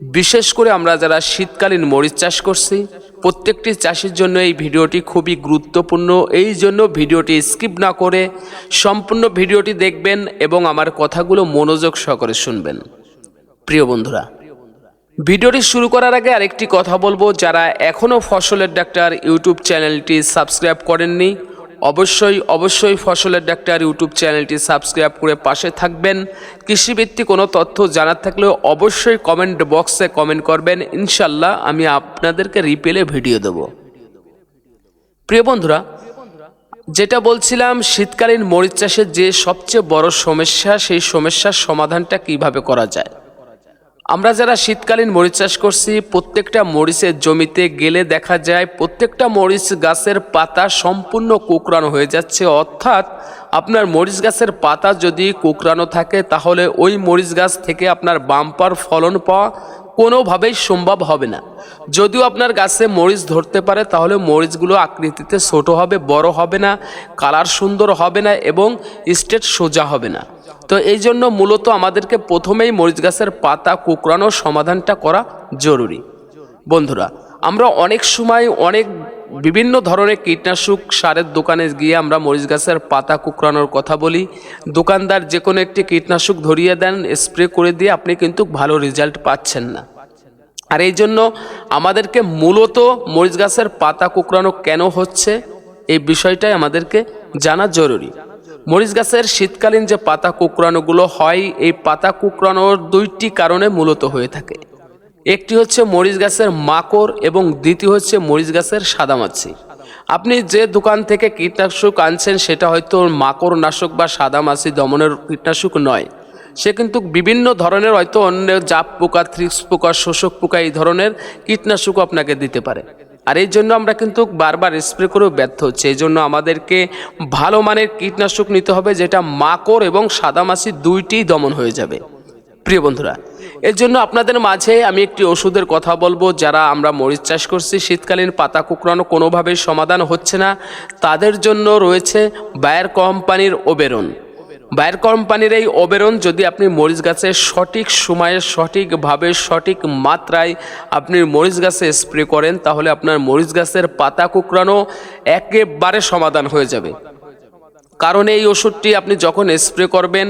বিশেষ করে আমরা যারা শীতকালীন মরিচ চাষ করছি, প্রত্যেকটি চাষির জন্য এই ভিডিওটি খুবই গুরুত্বপূর্ণ। এই জন্য ভিডিওটি স্কিপ না করে সম্পূর্ণ ভিডিওটি দেখবেন এবং আমার কথাগুলো মনোযোগ সহকারে শুনবেন। প্রিয় বন্ধুরা, ভিডিওটি শুরু করার আগে আরেকটি কথা বলব। যারা এখনও ফসলের ডাক্তার ইউটিউব চ্যানেলটি সাবস্ক্রাইব করেননি অবশ্যই অবশ্যই ফসলের ডাক্তার ইউটিউব চ্যানেলটি সাবস্ক্রাইব করে পাশে থাকবেন। কৃষিভিত্তিক কোনো তথ্য জানার থাকলেও অবশ্যই কমেন্ট বক্সে কমেন্ট করবেন। ইনশাল্লাহ আমি আপনাদেরকে রিপেলে ভিডিও দেব। প্রিয় বন্ধুরা, যেটা বলছিলাম, শীতকালীন মরিচ চাষের যে সবচেয়ে বড় সমস্যা, সেই সমস্যার সমাধানটা কীভাবে করা যায়? আমরা যারা শীতকালীন মরিচ চাষ করছি, প্রত্যেকটা মরিচের জমিতে গেলে দেখা যায় প্রত্যেকটা মরিচ গাছের পাতা সম্পূর্ণ কুকরানো হয়ে যাচ্ছে। অর্থাৎ আপনার মরিচ গাছের পাতা যদি কুকরানো থাকে, তাহলে ওই মরিচ গাছ থেকে আপনার বাম্পার ফলন পাওয়া কোনোভাবেই সম্ভব হবে না। যদিও আপনার গাছে মরিচ ধরতে পারে, তাহলে মরিচগুলো আকৃতিতে ছোট হবে, বড় হবে না, কালার সুন্দর হবে না এবং স্টেট সোজা হবে না। তো এই জন্য মূলত আমাদেরকে প্রথমেই মরিচ গাছের পাতা কুকরানোর সমাধানটা করা জরুরি। বন্ধুরা, আমরা অনেক সময় অনেক বিভিন্ন ধরনের কীটনাশক সারের দোকানে গিয়ে আমরা মরিচ গাছের পাতা কুকরানোর কথা বলি। দোকানদার যে কোনো একটি কীটনাশক ধরিয়ে দেন, স্প্রে করে দিয়ে আপনি কিন্তু ভালো রেজাল্ট পাচ্ছেন না। আর এই জন্য আমাদেরকে মূলত মরিচ গাছের পাতা কুকরানো কেন হচ্ছে, এই বিষয়টাই আমাদেরকে জানা জরুরি। মরিচ গাছের শীতকালীন যে পাতা কুকরানোগুলো হয়, এই পাতা কুকরানোর দুইটি কারণে মূলত হয়ে থাকে। একটি হচ্ছে মরিচ গাছের মাকড় এবং দ্বিতীয় হচ্ছে মরিচ গাছের সাদামাছি। আপনি যে দোকান থেকে কীটনাশক আনছেন, সেটা হয়তো মাকড় নাশক বা সাদামাছি দমনের কীটনাশক নয়। সে কিন্তু বিভিন্ন ধরনের হয়তো অন্য জাপ পোকা, থ্রিক্স পোকা, শোষক পোকা এই ধরনের কীটনাশকও আপনাকে দিতে পারে। আর এই জন্য আমরা কিন্তু বারবার স্প্রে করেও ব্যর্থ হচ্ছে। এই জন্য আমাদেরকে ভালো মানের কীটনাশক নিতে হবে, যেটা মাকড় এবং সাদামাছি দুইটিই দমন হয়ে যাবে। প্রিয় বন্ধুরা, এর জন্য আপনাদের মাঝে আমি একটি ওষুধের কথা বলব, যারা আমরা মরিচ চাষ করছি। শীতকালীন পাতা কুকরানো কোনোভাবেই সমাধান হচ্ছে না। তাদের জন্য রয়েছে বায়ার কোম্পানির ওবেরন। বায়ার কোম্পানির এই ওবেরন যদি আপনি মরিচ গাছে সঠিক সময়ে সঠিকভাবে সঠিক মাত্রায় আপনি মরিচ গাছে স্প্রে করেন, তাহলে আপনার মরিচ গাছের পাতা কুকরানো একেবারে সমাধান হয়ে যাবে। কারণ এই ওষুধটি আপনি যখন স্প্রে করবেন,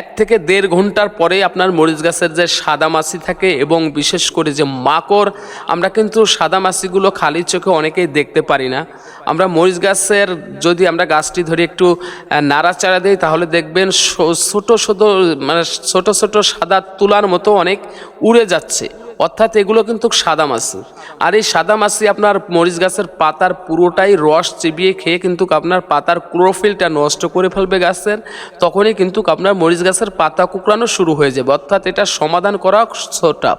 এক থেকে দেড় ঘণ্টার পরে আপনার মরিচ গাছের যে সাদা মাছি থাকে এবং বিশেষ করে যে মাকড়, আমরা কিন্তু সাদা মাছিগুলো খালি চোখে অনেকেই দেখতে পারি না। আমরা মরিচ গাছের যদি আমরা গাছটি ধরে একটু নাড়াচাড়া দিই, তাহলে দেখবেন ছোট ছোট মানে ছোট ছোট সাদা তুলার মতো অনেক উড়ে যাচ্ছে। অর্থাৎ এগুলো কিন্তু সাদা মাছি আর এই সাদা মাছি আপনার মরিচ গাছের পাতার পুরোটাই রস চিবিয়ে খেয়ে কিন্তু আপনার পাতার ক্লোরোফিলটা নষ্ট করে ফেলবে গাছের, তখনই কিন্তু আপনার মরিচ গাছের পাতা কুকড়ানো শুরু হয়ে যাবে। অর্থাৎ এটা সমাধান করা সোটাপ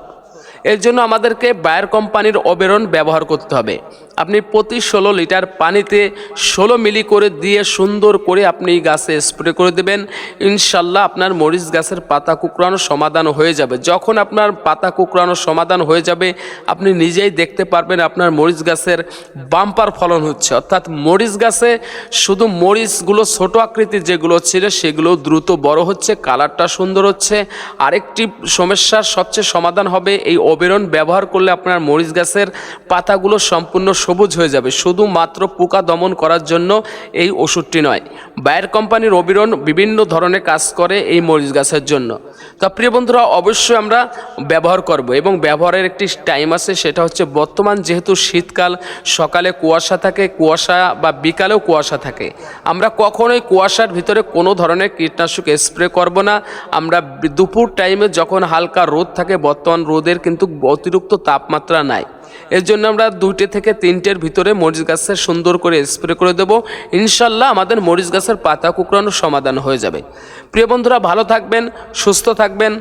এর জন্য আমাদেরকে বায়ার কোম্পানির অবেরন ব্যবহার করতে হবে। আপনি প্রতি ষোলো লিটার পানিতে ষোলো মিলি করে দিয়ে সুন্দর করে আপনি গাছে স্প্রে করে দেবেন। ইনশাল্লাহ আপনার মরিচ গাছের পাতা কুকরানো সমাধান হয়ে যাবে। যখন আপনার পাতা কুকরানো সমাধান হয়ে যাবে, আপনি নিজেই দেখতে পারবেন আপনার মরিচ গাছের বাম্পার ফলন হচ্ছে। অর্থাৎ মরিচ গাছে শুধু মরিচগুলো ছোট আকৃতির যেগুলো ছিল, সেগুলো দ্রুত বড় হচ্ছে, কালারটা সুন্দর হচ্ছে। আরেকটি সমস্যার সবচেয়ে সমাধান হবে এই অবেরন ব্যবহার করলে আপনার মরিচ গাছের পাতাগুলো সম্পূর্ণ সবুজ হয়ে যাবে। শুধুমাত্র পোকা দমন করার জন্য এই ওষুধটি নয়। বায়ার কোম্পানির অবিরন বিভিন্ন ধরনের কাজ করে এই মরিচ গাছের জন্য। তা প্রিয় বন্ধুরা, অবশ্যই আমরা ব্যবহার করব এবং ব্যবহারের একটি টাইম আছে, সেটা হচ্ছে বর্তমান যেহেতু শীতকাল, সকালে কুয়াশা থাকে, কুয়াশা বা বিকালেও কুয়াশা থাকে। আমরা কখনোই কুয়াশার ভিতরে কোনো ধরনের কীটনাশক স্প্রে করব না। আমরা দুপুর টাইমে যখন হালকা রোদ থাকে, বর্তমান রোদের কিন্তু অতিরিক্ত তাপমাত্রা নাই। এর জন্য আমরা দুইটে থেকে তিনটের ভিতরে মরিচ গাছের সুন্দর করে স্প্রে করে দেব। ইনশাল্লাহ আমাদের মরিচ গাছের পাতা কুকরানোর সমাধান হয়ে যাবে। প্রিয় বন্ধুরা, ভালো থাকবেন, সুস্থ থাকবেন।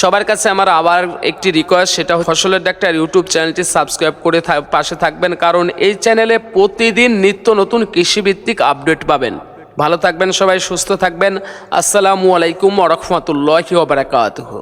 সবার কাছে আমার আবার একটি রিকোয়েস্ট সেটা ফসলের ডাক্তার ইউটিউব চ্যানেলটি সাবস্ক্রাইব করে পাশে থাকবেন, কারণ এই চ্যানেলে প্রতিদিন নিত্য নতুন কৃষিভিত্তিক আপডেট পাবেন। ভালো থাকবেন সবাই, সুস্থ থাকবেন। আসসালামু আলাইকুম ওরহমতুল্লাহি ওবরাকাতুহু